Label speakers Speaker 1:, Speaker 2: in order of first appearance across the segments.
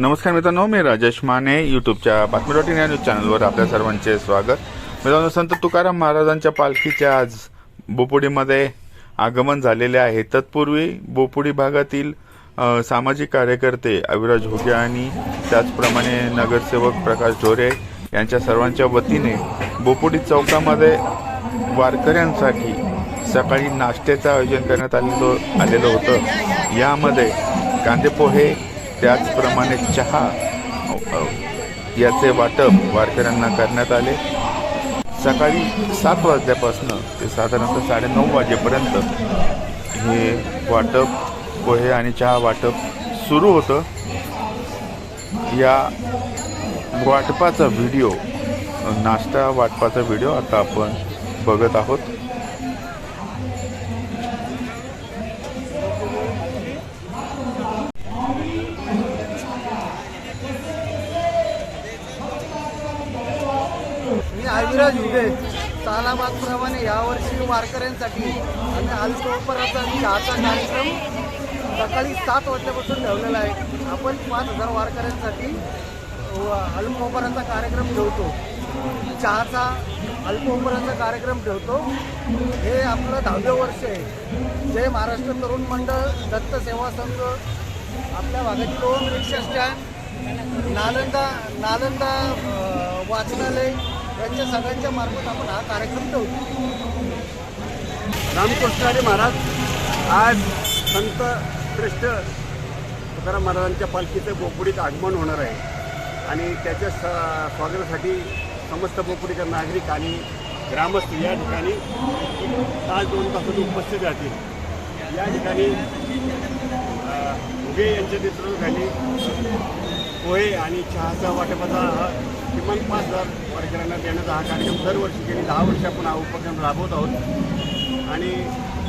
Speaker 1: नमस्कार मित्रांनो मी राजेश माने यूट्यूबच्या बातमी डॉट इन या न्यूज चॅनलवर आपल्या सर्वांचे स्वागत. मित्रांनो संत तुकाराम महाराजांच्या पालखीचे आज बोपुडीमध्ये आगमन झालेले आहे. तत्पूर्वी बोपुडी भागातील सामाजिक कार्यकर्ते अविराज हुगे आणि त्याचप्रमाणे नगरसेवक प्रकाश ढोरे यांच्या सर्वांच्या वतीने बोपुडी चौकामध्ये वारकऱ्यांसाठी सकाळी नाश्त्याचं आयोजन करण्यात आलेलं आलेलं होतं. यामध्ये कांदे पोहे त्याचप्रमाणे चहा याचे वाटप वारकऱ्यांना करण्यात आले. सकाळी सात वाजल्यापासून ते साधारणतः साडेनऊ वाजेपर्यंत हे वाटप पोहे आणि चहा वाटप सुरू होतं. या वाटपाचा व्हिडिओ नाश्ता वाटपाचा व्हिडिओ आता आपण बघत आहोत.
Speaker 2: सालाबादप्रमाणे यावर्षी वारकऱ्यांसाठी आम्ही अल्पोपराचा चहाचा कार्यक्रम सकाळी सात वाजल्यापासून ठेवलेला आहे. आपण पाच हजार वारकऱ्यांसाठी अल्पोपराचा कार्यक्रम ठेवतो. चहाचा अल्पोपराचा कार्यक्रम ठेवतो. हे आपलं दहावं वर्ष आहे. जय महाराष्ट्र तरुण मंडळ दत्त सेवा संघ आपल्या भागातील दोन रिक्षा स्टँड नालंदा नालंदा वाचनालय यांच्या सगळ्यांच्या मार्फत आपण हा कार्यक्रम ठेवतो.
Speaker 3: रामकृष्णारे महाराज आज संत श्रेष्ठ तुकाराम महाराजांच्या पालखीचं बोपुडीत आगमन होणार आहे. आणि त्याच्या स- स्वागतासाठी समस्त बोपुडीकर नागरिक आणि ग्रामस्थ या ठिकाणी तास दोन तासात उपस्थित राहतील. या ठिकाणी उभे उगे यांच्या नेतृत्वाखाली पोहे आणि चहाचा वाटपाचा हा किमान पाच हजार वारकऱ्यांना देण्याचा हा कार्यक्रम दरवर्षी गेली दहा वर्ष आपण हा उपक्रम राबवत आहोत. आणि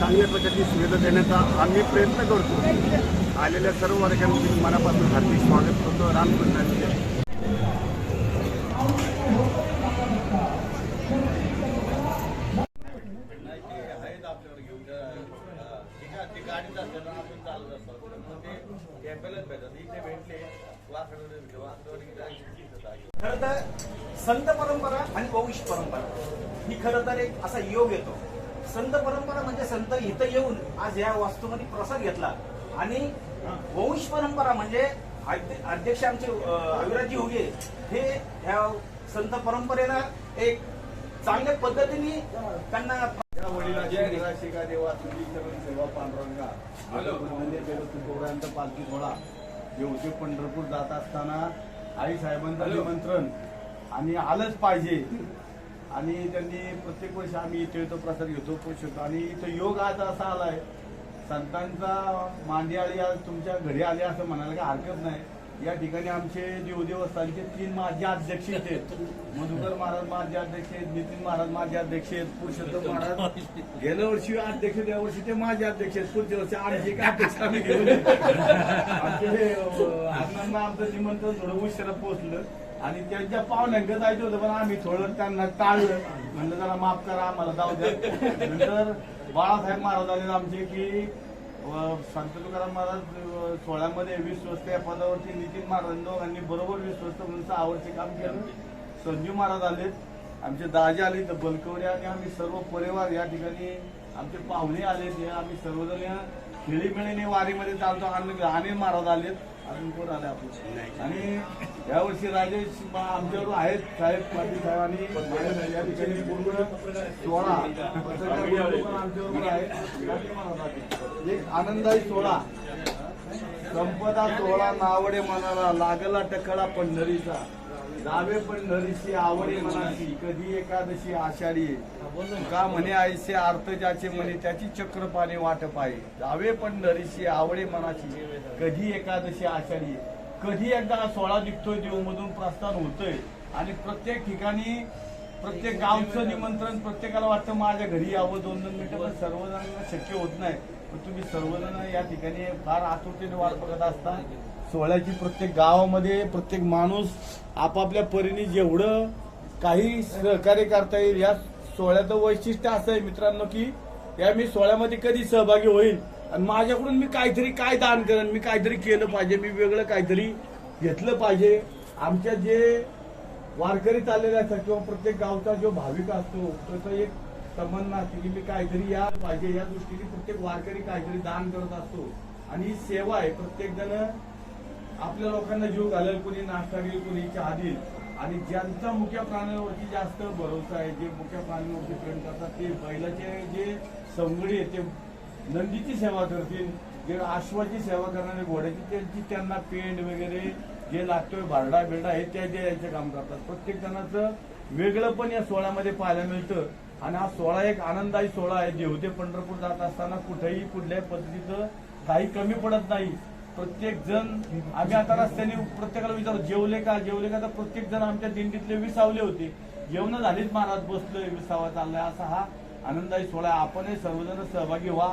Speaker 3: चांगल्या प्रकारची सुविधा देण्याचा आम्ही प्रयत्न करतो. आलेल्या सर्व वारकऱ्यांचे मनापासून हार्दिक स्वागत करतो. रामकृष्णांचे
Speaker 4: खरं तर संत परंपरा आणि वंश परंपरा ही खरं तर एक असा योग येतो. संत परंपरा म्हणजे संत इथं येऊन आज या वास्तूमध्ये प्रसाद घेतला. आणि वंश परंपरा म्हणजे अध्य- अध्यक्ष आमचे अविराजी हुगे हे ह्या संत परंपरेला एक चांगल्या पद्धतीने त्यांना
Speaker 3: निराशिका देवा तुझी चरण सेवा पांडुरंगा. पालखी सोहळा. येवते पंढरपूर जात असताना आई साहेबांचं निमंत्रण आणि आलंच पाहिजे. आणि त्यांनी प्रत्येक वर्षी आम्ही इथे येतो प्रसाद घेतो खुश होतो आणि इथं योग आज असा आलाय संतांचा मांदियाळी आज तुमच्या घरी आले असं म्हणायला काही हरकत नाही. या ठिकाणी आमचे देवदेवस्थानचे तीन माझे अध्यक्ष आहेत. मधुकर महाराज माझे अध्यक्ष आहेत नितीन महाराज माझे अध्यक्ष आहेत पुरुषोत्तम महाराज गेल्या वर्षी अध्यक्ष या वर्षी ते माझे अध्यक्ष आहेत. पुढच्या वर्षी आणखी एक अध्यक्ष आम्ही घेऊन. आमचे हे, अण्णांना आमचं निमंत्रण थोडं उशिरा पोहोचलं आणि त्यांच्या पाहुण्यांकडे जायचं होतं पण आम्ही थोडं त्यांना टाळलं. म्हणलं जरा माफ करा आम्हाला जाऊ द्या. नंतर बाळासाहेब महाराज आले आमचे की व संत तुकाराम महाराज सोळ्यामध्ये विश्वस्त या पदावरती नितीन महाराज दोघांनी बरोबर विश्वस्त म्हणून सहा वर्ष काम केलं. संजू महाराज आलेत. आमचे दाजे आले तर बलकवडे आणि आम्ही सर्व परिवार या ठिकाणी आमचे पाहुणे आले ते आम्ही सर्वजण या खेळीमेळीने वारीमध्ये चालतो. आणि अनिल महाराज आलेत. अजून कोण आले आपण आणि यावर्षी राजेश आमच्यावर आहेत साहेब पाटील साहेब आणि या ठिकाणी पूर्ण आमच्याबरोबर आहेत एक आनंदाई सोहळा. संपदा सोहळा नावडे मनाला लागला टकडा पंढरीचा. जावे पंढरीची आवडे मनाची. कधी एकादशी आषाढी का म्हणे आईसे अर्थ ज्याचे म्हणे त्याची चक्रपाने वाटप आहे जावे पंढरीची आवडे मनाची. कधी एकादशी आषाढी कधी एकदा सोळा सोहळा निघतोय देवमधून प्रस्थान होतोय. आणि प्रत्येक ठिकाणी प्रत्येक गावचं निमंत्रण प्रत्येकाला वाटतं माझ्या घरी यावं दोन दोन मिनिटं पण सर्वजणांना शक्य होत नाही. पण तुम्ही सर्वजण या ठिकाणी फार आतुरतेने वाट बघत असता. सोहळ्याची प्रत्येक गावामध्ये प्रत्येक माणूस आपापल्या परीने जेवढं काही सहकार्य करता येईल या सोहळ्याचं वैशिष्ट्य असं आहे मित्रांनो की या मी सोहळ्यामध्ये कधी सहभागी होईल आणि माझ्याकडून मी काहीतरी काय दान करेन मी काहीतरी केलं पाहिजे मी वेगळं काहीतरी घेतलं पाहिजे. आमच्या जे वारकरी चाललेले असतात किंवा प्रत्येक गावचा जो भाविक असतो त्याचं एक तमन्ना असते की मी काहीतरी या पाहिजे. या दृष्टीने प्रत्येक वारकरी काहीतरी दान करत असतो. आणि ही सेवा आहे प्रत्येक जण आपल्या लोकांना जीव घालेल कुणी नाश्ता घेईल कुणी चहा देईल आणि ज्यांचा मुख्य प्राण्यांवरती जास्त भरोसा आहे जे मुख्य प्राण्यांवरती प्रेम करतात ते बैलाचे जे संगडी आहे ते नंदीची सेवा करतील जे आश्वाची सेवा करणारे घोड्याची त्यांची त्यांना पेंड वगैरे जे लागतोय भारडा बिरडा हे त्या द्यायचं काम करतात. प्रत्येक जणाचं वेगळं पण या सोहळ्यामध्ये पाहायला मिळतं. आणि हा सोहळा एक आनंददायी सोहळा आहे. जेव ते पंढरपूर जात असताना कुठेही कुठल्याही पद्धतीचं काही कमी पडत नाही. प्रत्येक जण आम्ही आता रस्त्याने प्रत्येकाला विचारतो जेवले का? जेवले का? तर प्रत्येक जण आमच्या दिंडीतले विसावले होते. जेवण झालीच महाराज बसलोय विसावा चाललाय असा हा आनंददायी सोहळा आपणही सर्वजण सहभागी व्हा.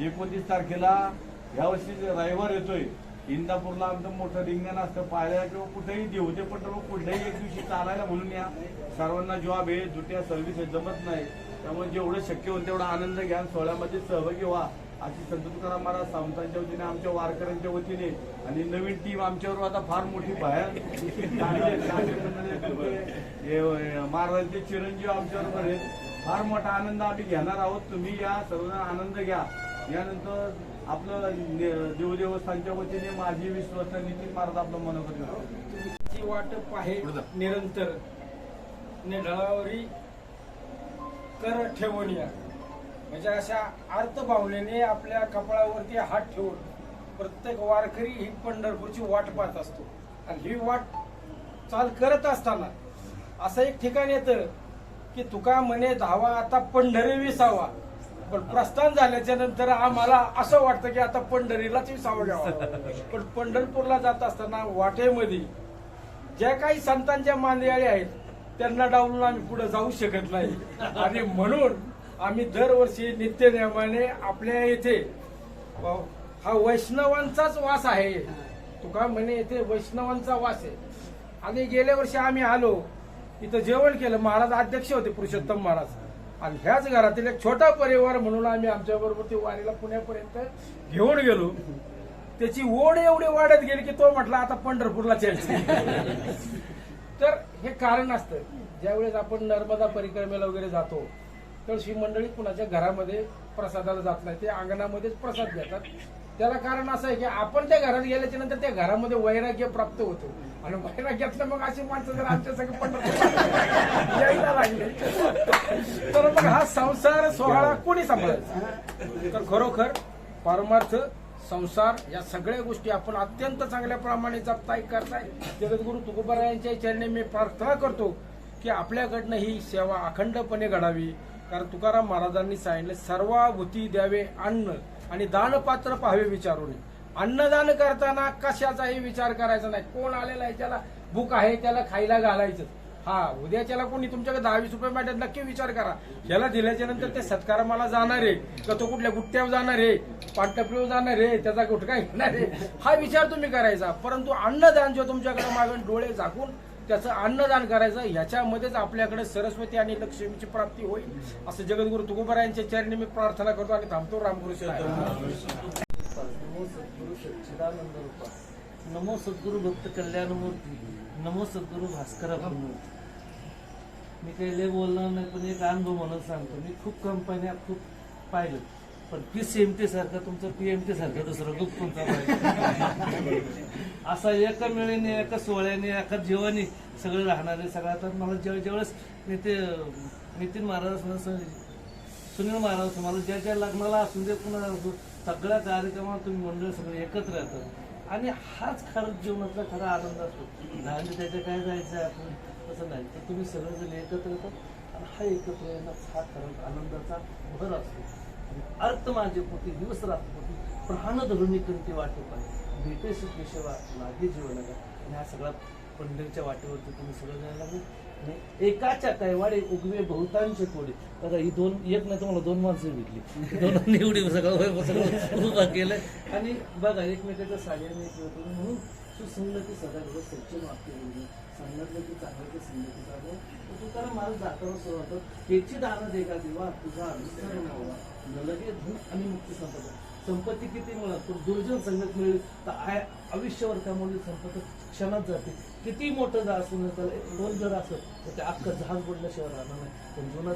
Speaker 3: एकोणतीस तारखेला यावर्षी रविवार येतोय. इंदापूरला आमचं मोठं रिंगण असतं. पाहिल्या किंवा कुठेही देवते पण कुठल्याही एक दिवशी चालायला म्हणून या. सर्वांना जॉब आहे दुट्या सर्व्हिस आहे जमत नाही. त्यामुळे जेवढं शक्य होईल तेवढा आनंद घ्या सोहळ्यामध्ये सहभागी व्हा. अशी संत तुकाराम महाराज सावंतांच्या वतीने आमच्या वारकऱ्यांच्या वतीने आणि नवीन टीम आमच्यावर आता फार मोठी बाहेर महाराजांचे चिरंजीव आमच्याबरोबर आहेत. फार मोठा आनंद आम्ही घेणार आहोत. तुम्ही या सर्वजण आनंद घ्या. यानंतर आपलं देवदेवस्थानच्या वतीने माझी विश्वास नितीन महाराज आपलं मनोगत
Speaker 5: वाटप आहे निरंतर. निढळावरी कर ठेवून या. म्हणजे अशा अर्थभावनेने आपल्या कपाळावरती हात ठेवून प्रत्येक वारकरी ही पंढरपूरची वाट पाहत असतो. आणि ही वाट चाल करत असताना असं एक ठिकाण येतं की तुका म्हणे धावा आता पंढरी विसावा. पण प्रस्थान झाल्याच्यानंतर आम्हाला असं वाटतं की आता पंढरीलाच विसावा घ्यावा. पण पंढरपूरला जात असताना वाटेमध्ये ज्या काही संतांच्या मांदियाळी आहेत त्यांना डावलून आम्ही पुढे जाऊ शकत नाही. आणि म्हणून आम्ही दरवर्षी नित्यनेमाने आपल्या येथे हा वैष्णवांचाच वास आहे. तुका म्हणे येथे वैष्णवांचा वास आहे. आणि गेल्या वर्षी आम्ही आलो इथं जेवण केलं महाराज अध्यक्ष होते पुरुषोत्तम महाराज. आणि ह्याच घरातील एक छोटा परिवार म्हणून आम्ही आमच्या बरोबर ते वारीला पुण्यापर्यंत घेऊन गेलो. त्याची ओढ एवढी वाढत गेली की तो म्हटला आता पंढरपूरला जायचं. तर हे कारण असतं. ज्यावेळेस आपण नर्मदा परिक्रमेला वगैरे जातो तर ही मंडळी कुणाच्या घरामध्ये प्रसादाला जात नाही ते अंगणामध्येच प्रसाद घेतात. त्याला कारण असं आहे की आपण त्या घरात गेल्याच्यानंतर त्या घरामध्ये वैराग्य प्राप्त होतो. आणि वैराग्यातलं मग अशी माणसं जर आमच्या सगळं पंढरपूर यायला लागले. तर मग हा संसार सोहळा कोणी सांभाळायचा? तर खरोखर परमार्थ संसार या सगळ्या गोष्टी आपण अत्यंत चांगल्या प्रमाणे जपताय करताय. जगद्गुरु तुकोबारायांच्या चरणी मी प्रार्थना करतो की आपल्याकडनं ही सेवा अखंडपणे घडावी. कारण तुकाराम महाराजांनी सांगितले सर्वाभूती द्यावे अन्न आणि दानपात्र पाहावे विचारून. अन्नदान करताना कशाचाही विचार करायचा नाही. कोण आलेला आहे त्याला भूक आहे त्याला खायला घालायचं. हा उद्याच्याला कोणी तुमच्याकडे दहा वीस रुपये मागतात नक्की विचार करा. याला दिल्याच्या नंतर ते सत्कार मला जाणार आहे का तो कुठल्या गुट्ट्यावर जाणार आहे पाटपलीवर जाणार आहे त्याचा गुटका घेणार आहे? हा विचार तुम्ही करायचा. परंतु अन्नदान जो तुमच्याकडे मागून डोळे झाकून त्याचं अन्नदान करायचं ह्याच्यामध्येच आपल्याकडे सरस्वती आणि लक्ष्मीची प्राप्ती होईल असं जगद्गुरु तुकोबरा यांच्या चरणी मी प्रार्थना करतो आणि थांबतो. रामकृष्ण.
Speaker 6: नमो सद्गुरु भक्त कल्याण मूर्ती नमो सद्गुरु भास्कर मी काही लय बोलणार नाही पण एक अनुभव म्हणून सांगतो. मी खूप कंपन्या खूप पाहिलं. पण पी सी एम टी सारखं तुमचं पी एम टी सारखं दुसरं खूप तुमचा पाहिजे असा एका मिळेने एका सोहळ्याने एका जीवाने सगळे राहणारे सगळं तर मला ज्या ज्यावेळेस नेते नितीन महाराज सुनील महाराज तुम्हाला ज्या ज्या लग्नाला असून दे कुणाला असू सगळ्या कार्यक्रमात तुम्ही मंडळ सगळे एकत्र येतात. आणि हाच खरंच जीवनातला खरा आनंद असतो. लहान त्याच्या काय जायचं आहे आपण तसं नाही. तर तुम्ही सगळेजण एकत्र येतात आणि हा एकत्र येण्याचा हा खरंच आनंदाचा भर असतो. आणि अर्थ माझे पोटी दिवस रात्र पोटी प्राण धरून कंटी वाटत पाहिजे भेटे सुखेशेवा लागे जीवनाला. आणि हा सगळा पंढरीच्या वाटेवरती तुम्ही सगळं जायला आणि एकाच्या कैवाडे उगवे बहुतांश कोडे. बघा ही दोन एक नाही तुम्हाला दोन माणसं भेटली. दोन निवडी सगळं सगळं उभा केलंय आणि बघा एकमेकाच्या साह्याने म्हणून सुसंगती सदा दिवस वाक्य बोलणं सांगितलं की चांगलं की संगती चांगलं. तुकाराम महाराज जाताना सुरू होतं याची दानं दे का देवा तुझा अनुसरण व्हावा. नलगे धन आणि मुक्ती संपदा संपत्ती किती मिळत पण दुर्जन संगत मिळेल. तर आय आयुष्यावर त्यामुळे संपत्ती क्षणात जाते. किती मोठं जर असून त्याला जर असं तर ते अख्खं जहाज बुडल्याशिवाय राहणार नाही. पण जीवनात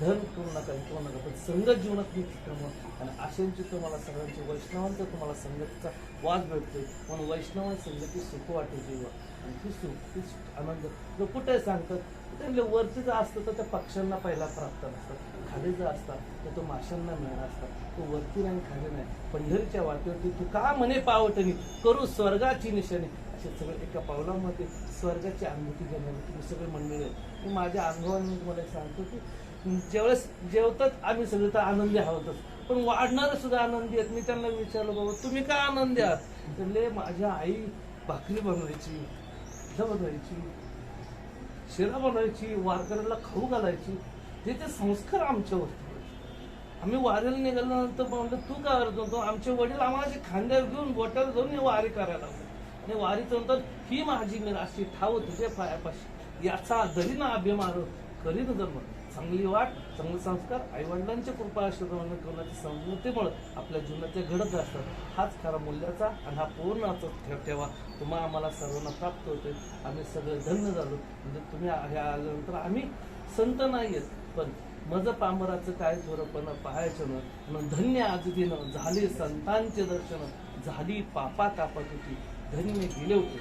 Speaker 6: धन करू नका करू नका. पण संगत जीवनात मी कमवा आणि अशांची तुम्हाला सगळ्यांची वैष्णवांचा तुम्हाला संगतीचा वाद भेटतोय म्हणून वैष्णव संगती सुख वाटते जीवन आणि ती सुख ती आनंद जो कुठे सांगतात त्यांना वरती जर असतं तर त्या पक्ष्यांना पहिला प्राप्त नसतात. खाली जर असतात तर तो माशांना मिळणार असतात तो वरती नाही खाली नाही. पंढरीच्या वाटेवरती तू का म्हणे पावटणी? करू स्वर्गाची निशाणी. असे सगळे एका पावलामध्ये स्वर्गाची अनुभूती घेणारी तुम्ही सगळे मंडळी आहेत. मी माझ्या अनुभवाने मी तुम्हाला सांगतो की ज्यावेळेस जेवतात आम्ही सगळे तर आनंदी आहोतच. पण वाढणारे सुद्धा आनंदी आहेत. मी त्यांना विचारलं बाबा तुम्ही का आनंदी आहात? म्हणले माझ्या आई भाकरी बनवायची. बनवायची शिरा बनवायची वारकऱ्याला खाऊ घालायची हे ते संस्कार आमच्यावरती आम्ही वारीला निघाल्यानंतर म्हणलं तू काय करत होतो? आमचे वडील आम्हाला खांद्यावर घेऊन बोटाला घेऊन हे वारी करायला लागले. आणि वारीचं नंतर ही माझी मिराशी ठाव तुझे पायापाशी. याचा दरीना अभिमान करीन जर चांगली वाट चांगले संस्कार आईवडिलांच्या कृपा आशीर्वाद करण्याची संस्कृतीमुळे आपल्या जीवनात ते घडत असतात. हाच खरा मूल्याचा आणि हा पूर्ण ठेव ठेवा. तुम्हा आम्हाला सर्वांना प्राप्त होते. आम्ही सगळे धन्य झालो. म्हणजे तुम्ही हे आल्यानंतर आम्ही संत नाही आहेत पण मज पांबराचं काय थोरपण पाहायचं न. धन्य आज दिन झाले संतांचे दर्शन. झाली पापा कापत होती धन्य गेले होते.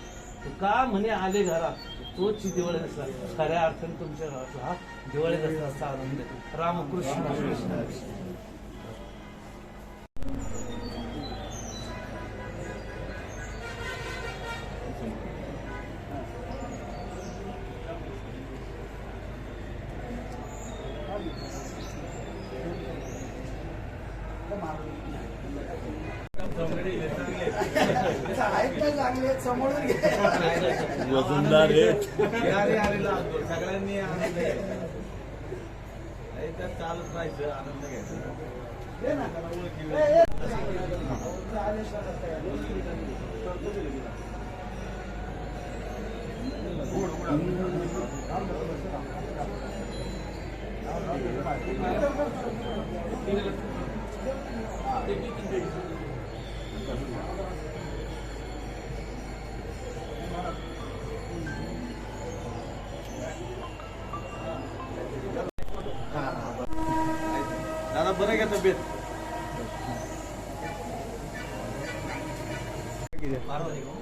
Speaker 6: का म्हणे आले घरात तोच दिवाळी दसरा खऱ्या अर्थाने तुमच्या घरातला हा दिवाळी दसऱ्याचा आनंद आहे. रामकृष्ण.
Speaker 2: आहेत ना चांगले समोरून घे
Speaker 3: वजनदार रेट
Speaker 4: अरे अरे लावतो सगळ्यांनी आनंद घ्यायचा नाही तर चालत राहायचं आनंद घ्यायचा pone que te digo.